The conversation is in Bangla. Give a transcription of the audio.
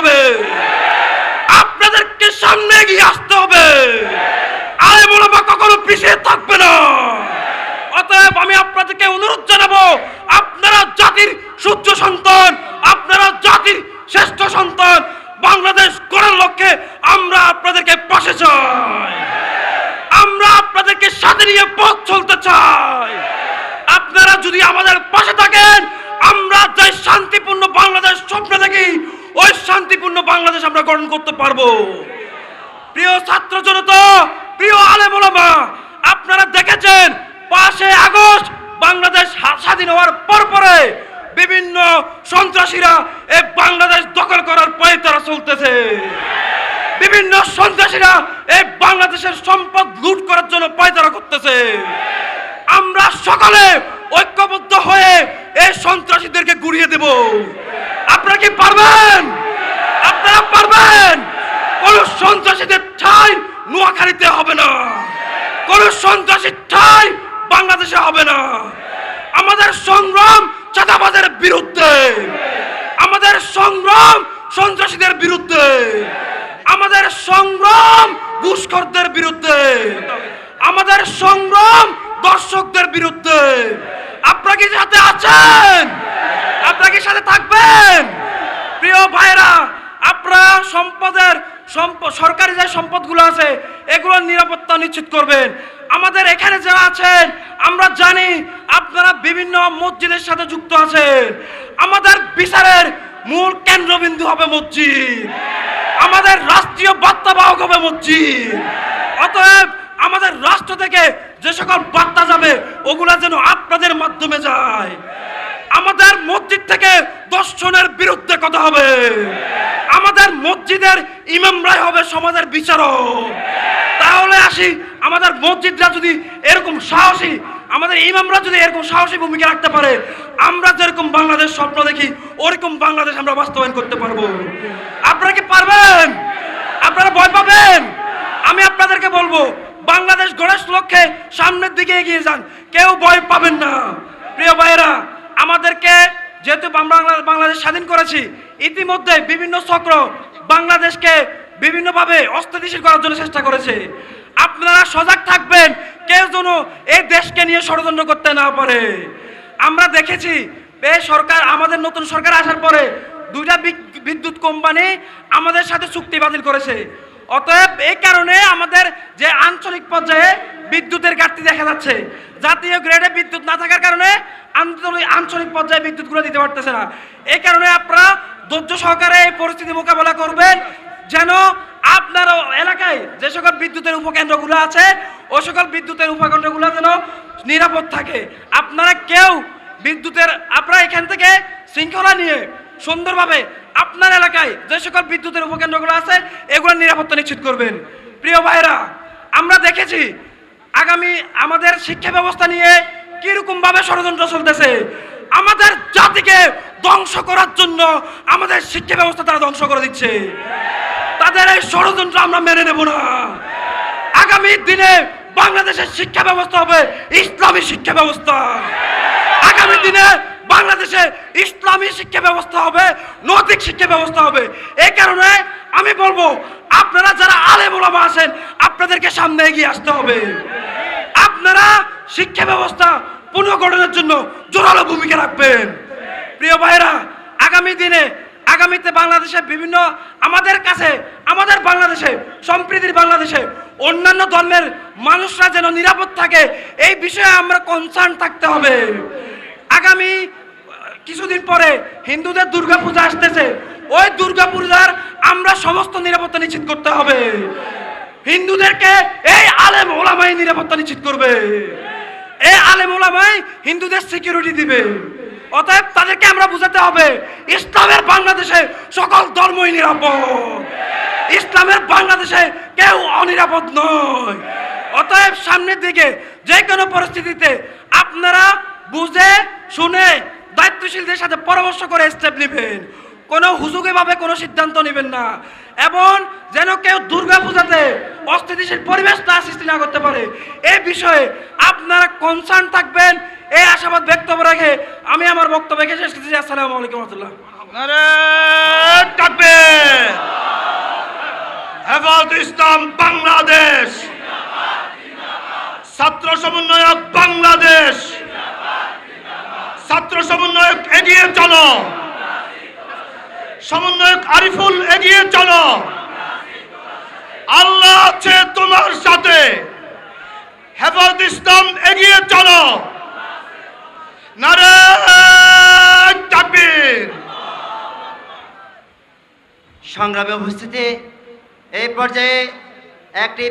হবে। আপনাদেরকে সামনে এগিয়ে আসতে হবে। আয় বা কখনো পিছিয়ে থাকবে না। অতএব আমি আপনাদেরকে অনুরোধ জানাব, আপনারা জাতির সূর্য সন্তান, আপনারা জাতির শ্রেষ্ঠ সন্তান, বাংলাদেশ করার লক্ষ্যে আমরা আপনাদেরকে পাশে চাই। আমরা আপনাদেরকে সাথে নিয়ে পথ চলতে চাই। আপনারা যদি আমাদের গঠন করতে পারব। প্রিয় ছাত্র জনতা, প্রিয় আলেম আপনারা দেখেছেন পাশে আগস্ট বাংলাদেশ স্বাধীন হওয়ার পর পরে বিভিন্ন সন্ত্রাসীরা এই বাংলাদেশ দখল করার তারা চলতেছে। বিভিন্ন সন্ত্রাসীরা এই বাংলাদেশের সম্পদ লুট করার জন্য পায়তারা করতেছে আমরা সকলে ঐক্যবদ্ধ হয়ে এই সন্ত্রাসীদেরকে গুড়িয়ে দেব। আপনারা কি পারবেন? আপনারা পারবেন। কোন সন্ত্রাসীদের ঠাই নোয়াখালীতে হবে না। কোন সন্ত্রাসীর ঠাই বাংলাদেশে হবে না। আমাদের সংগ্রাম চাঁদাবাজের বিরুদ্ধে। আমাদের সংগ্রাম সন্ত্রাসীদের বিরুদ্ধে। আমাদের সংগ্রাম ঘুষখোরদের বিরুদ্ধে। আমাদের সংগ্রাম দর্শকদের বিরুদ্ধে। আপনারা কি সাথে আছেন? আপনারা কি সাথে থাকবেন? প্রিয় আপনারা সম্পদের সম্প- সরকারি যে সম্পদগুলো আছে, এগুলোর নিরাপত্তা নিশ্চিত করবেন। আমাদের এখানে যারা আছেন, আমরা জানি আপনারা বিভিন্ন মসজিদের সাথে যুক্ত আছেন। আমাদের বিচারের মূল কেন্দ্রবিন্দু হবে মসজিদ। আমাদের রাষ্ট্রীয় বার্তাবাহক হবে মসজিদ। অতএব আমাদের রাষ্ট্র থেকে যে সকল বার্তা যাবে, ওগুলা যেন আপনাদের মাধ্যমে যায়। আমাদের মসজিদ থেকে দর্শনের বিরুদ্ধে কথা হবে। আমাদের মসজিদের ইমামরাই হবে সমাজের বিচারক। তাহলে আসি, আমাদের মসজিদরা যদি এরকম সাহসী, আমাদের ইমামরা যদি এরকম সাহসী ভূমিকা রাখতে পারে, আমরা যেরকম বাংলাদেশ স্বপ্ন দেখি, ওরকম বাংলাদেশ আমরা বাস্তবায়ন করতে পারব। আপনারা কি পারবেন? আপনারা ভয় পাবেন? আমি আপনাদেরকে বলব, বাংলাদেশ গড়ার লক্ষ্যে সামনের দিকে এগিয়ে যান। কেউ ভয় পাবেন না। প্রিয় ভাইয়েরা আমাদেরকে যেহেতু বাংলাদেশ স্বাধীন করেছি, ইতিমধ্যে বিভিন্ন চক্র বাংলাদেশকে বিভিন্নভাবে অস্থিতিশীল করার জন্য চেষ্টা করেছে। আপনারা সজাগ থাকবেন, কেউ যেন এই দেশকে নিয়ে ষড়যন্ত্র করতে না পারে। আমরা দেখেছি এই সরকার, আমাদের নতুন সরকার আসার পরে দুইটা বিদ্যুৎ কোম্পানি আমাদের সাথে চুক্তি বাতিল করেছে। অতএব এই কারণে আমাদের যে আঞ্চলিক পর্যায়ে বিদ্যুতের ঘাটতি দেখা যাচ্ছে। জাতীয় গ্রেডে বিদ্যুৎ না থাকার কারণে আঞ্চলিক আঞ্চলিক পর্যায়ে বিদ্যুৎগুলো দিতে পারতেছে না। এই কারণে আপনারা ধৈর্য সহকারে এই পরিস্থিতি মোকাবেলা করবেন, যেন আপনার এলাকায় যে সকল বিদ্যুতের উপকেন্দ্রগুলো আছে ওই সকল বিদ্যুতের উপকেন্দ্রগুলো যেন নিরাপদ থাকে। আপনারা কেউ বিদ্যুতের, আপনারা এখান থেকে শৃঙ্খলা নিয়ে সুন্দরভাবে আপনার এলাকায় যে সকল বিদ্যুতের উপকেন্দ্রগুলো আছে এগুলোর নিরাপত্তা নিশ্চিত করবেন। প্রিয় ভাইরা আমরা দেখেছি আগামী আমাদের শিক্ষা ব্যবস্থা নিয়ে কীরকম ভাবে ষড়যন্ত্র চলতেছে? আমাদের জাতিকে ধ্বংস করার জন্য আমাদের শিক্ষা ব্যবস্থা তারা ধ্বংস করে দিচ্ছে। তাদের এই ষড়যন্ত্র আমরা মেনে নেব না। আগামী দিনে বাংলাদেশের শিক্ষা ব্যবস্থা হবে ইসলামী শিক্ষা ব্যবস্থা। আগামী দিনে বাংলাদেশে ইসলামী শিক্ষা ব্যবস্থা হবে, নৈতিক শিক্ষা ব্যবস্থা হবে। এই কারণে আমি বলব, আপনারা যারা আলেম ওলামা আছেন, আপনাদেরকে সামনে এগিয়ে আসতে হবে। আপনারা শিক্ষা ব্যবস্থা পুনর্গঠনের জন্য জোরালো ভূমিকা রাখবেন। প্রিয় ভাইরা আগামী দিনে, আগামীতে বাংলাদেশে বিভিন্ন আমাদের কাছে, আমাদের বাংলাদেশে, সম্প্রীতির বাংলাদেশে অন্যান্য ধর্মের মানুষরা যেন নিরাপদ থাকে, এই বিষয়ে আমরা কনসার্ন থাকতে হবে। আগামী কিছুদিন পরে হিন্দুদের দুর্গাপূজা আসতেছে। ওই দুর্গাপূজার আমরা সমস্ত নিরাপত্তা নিশ্চিত করতে হবে। হিন্দুদেরকে এই আলেম ওলামাই নিরাপত্তা নিশ্চিত করবে। এই আলেম ওলামাই হিন্দুদের সিকিউরিটি দিবে। অতএব তাদেরকে আমরা বুঝাতে হবে, ইসলামের বাংলাদেশে সকল ধর্মই নিরাপদ। ইসলামের বাংলাদেশে কেউ অনিরাপদ নয়। অতএব সামনের দিকে যে কোনো পরিস্থিতিতে আপনারা বুঝে, শুনে, দায়িত্বশীলদের সাথে পরামর্শ করে স্টেপ নেবেন। কোনো হুজুগে ভাবে কোনো সিদ্ধান্ত নেবেন না। এবং যেন কেউ দুর্গা পূজাতে অস্থিতিশীল পরিবেশ না সৃষ্টি না করতে পারে। এই বিষয়ে আপনারা কনসার্ন থাকবেন এই আশাবাদ ব্যক্ত করে রেখে আমি আমার বক্তব্যকে শেষ করছি। আসসালামু আলাইকুম রহমতুল্লাহ। ইসলাম বাংলাদেশ। ছাত্র সমন্বয়ক বাংলাদেশ। ছাত্র সমন্বয়ক এগিয়ে চলো। সমন্বয়ক আরিফুল, এগিয়ে চলো। আল্লাহ আছে তোমার সাথে। হেফাজত ইসলাম, এগিয়ে চলো। নারে সংগ্রামে উপস্থিতি, এই পর্যায়ে একটি